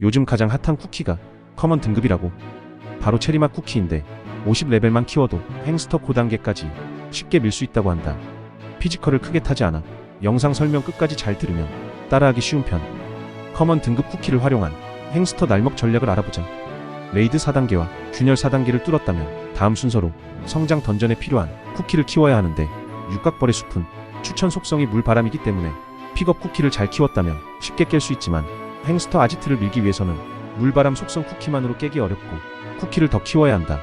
요즘 가장 핫한 쿠키가 커먼 등급이라고. 바로 체리맛 쿠키인데 50레벨만 키워도 행스터 고단계까지 쉽게 밀 수 있다고 한다. 피지컬을 크게 타지 않아 영상 설명 끝까지 잘 들으면 따라하기 쉬운 편. 커먼 등급 쿠키를 활용한 행스터 날먹 전략을 알아보자. 레이드 4단계와 균열 4단계를 뚫었다면 다음 순서로 성장 던전에 필요한 쿠키를 키워야 하는데 육각벌의 숲은 추천 속성이 물바람이기 때문에 픽업 쿠키를 잘 키웠다면 쉽게 깰 수 있지만 행스터 아지트를 밀기 위해서는 물바람 속성 쿠키만으로 깨기 어렵고 쿠키를 더 키워야 한다.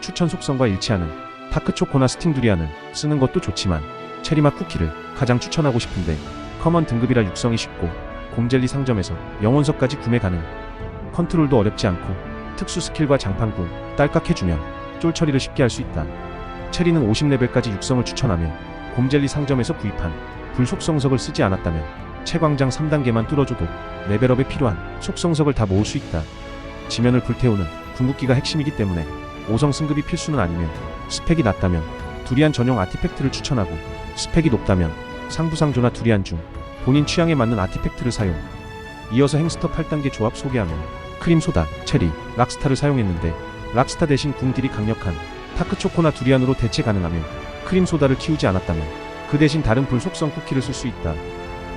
추천 속성과 일치하는 타크초코나 스팅 두리안을 쓰는 것도 좋지만 체리맛 쿠키를 가장 추천하고 싶은데 커먼 등급이라 육성이 쉽고 곰젤리 상점에서 영혼석까지 구매 가능. 컨트롤도 어렵지 않고 특수 스킬과 장판구 딸깍 해주면 쫄 처리를 쉽게 할 수 있다. 체리는 50레벨까지 육성을 추천하며 곰젤리 상점에서 구입한 불속성석을 쓰지 않았다면 채광장 3단계만 뚫어줘도 레벨업에 필요한 속성석을 다 모을 수 있다. 지면을 불태우는 궁극기가 핵심이기 때문에 5성 승급이 필수는 아니며 스펙이 낮다면 두리안 전용 아티팩트를 추천하고 스펙이 높다면 상부상조나 두리안 중 본인 취향에 맞는 아티팩트를 사용. 이어서 행스터 8단계 조합 소개하면 크림소다, 체리, 락스타를 사용했는데 락스타 대신 궁딜이 강력한 타크초코나 두리안으로 대체 가능하며 크림소다를 키우지 않았다면 그 대신 다른 불속성 쿠키를 쓸 수 있다.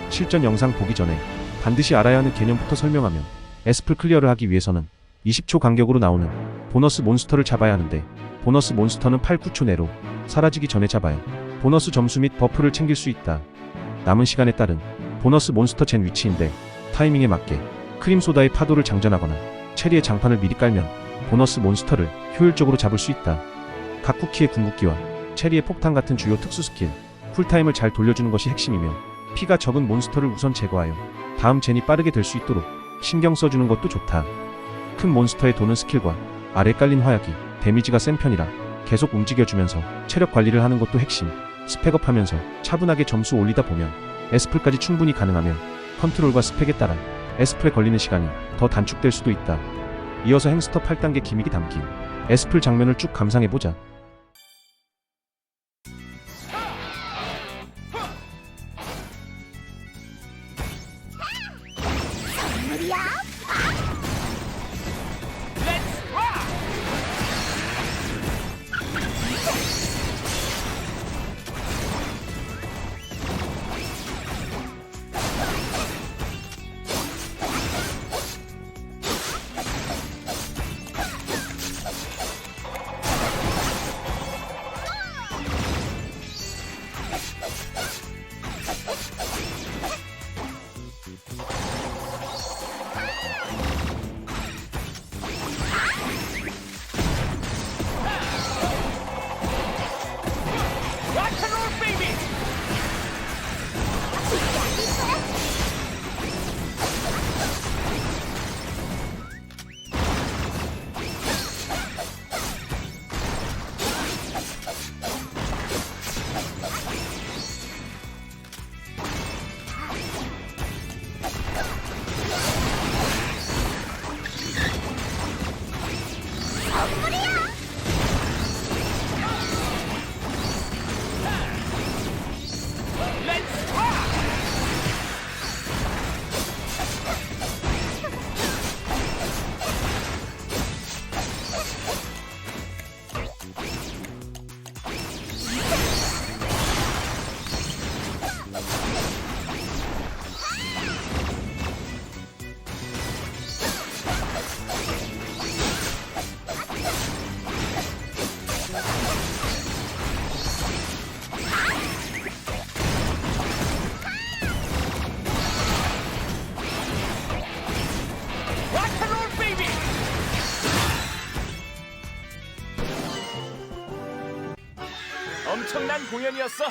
실전 영상 보기 전에 반드시 알아야 하는 개념부터 설명하면 에스플 클리어를 하기 위해서는 20초 간격으로 나오는 보너스 몬스터를 잡아야 하는데 보너스 몬스터는 8, 9초 내로 사라지기 전에 잡아야 보너스 점수 및 버프를 챙길 수 있다. 남은 시간에 따른 보너스 몬스터 젠 위치인데 타이밍에 맞게 크림소다의 파도를 장전하거나 체리의 장판을 미리 깔면 보너스 몬스터를 효율적으로 잡을 수 있다. 각 쿠키의 궁극기와 체리의 폭탄 같은 주요 특수 스킬, 쿨타임을 잘 돌려주는 것이 핵심이며 피가 적은 몬스터를 우선 제거하여 다음 젠이 빠르게 될 수 있도록 신경 써주는 것도 좋다. 큰 몬스터에 도는 스킬과 아래 깔린 화약이 데미지가 센 편이라 계속 움직여주면서 체력 관리를 하는 것도 핵심. 스펙업 하면서 차분하게 점수 올리다 보면 에스플까지 충분히 가능하며 컨트롤과 스펙에 따라 에스플에 걸리는 시간이 더 단축될 수도 있다. 이어서 행스터 8단계 기믹이 담긴 에스플 장면을 쭉 감상해보자. Yeah. 엄청난 공연이었어.